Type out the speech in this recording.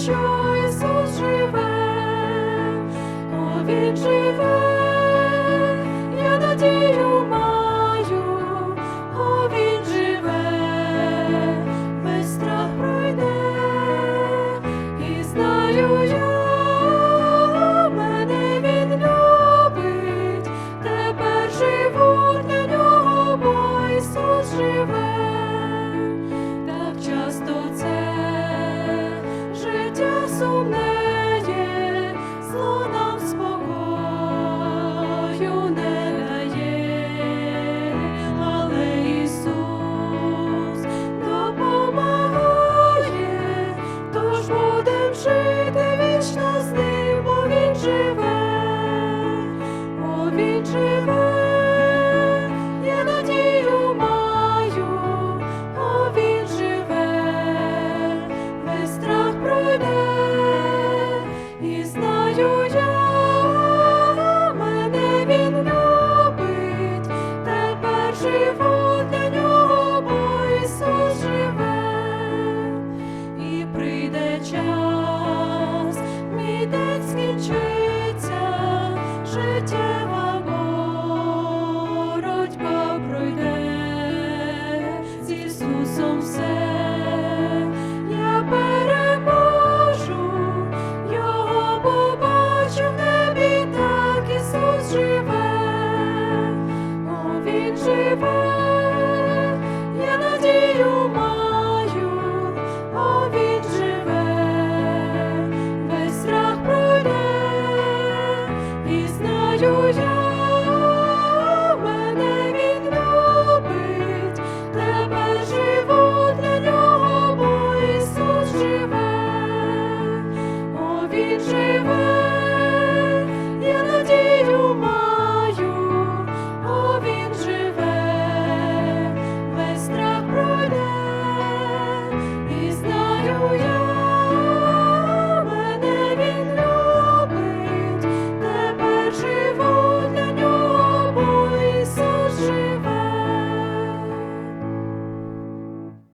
що Ісус живе, о, він живе. сумнеє, зло нам спокою не дає, але Ісус допомагає, тож будем жити вічно з ним, бо він живе.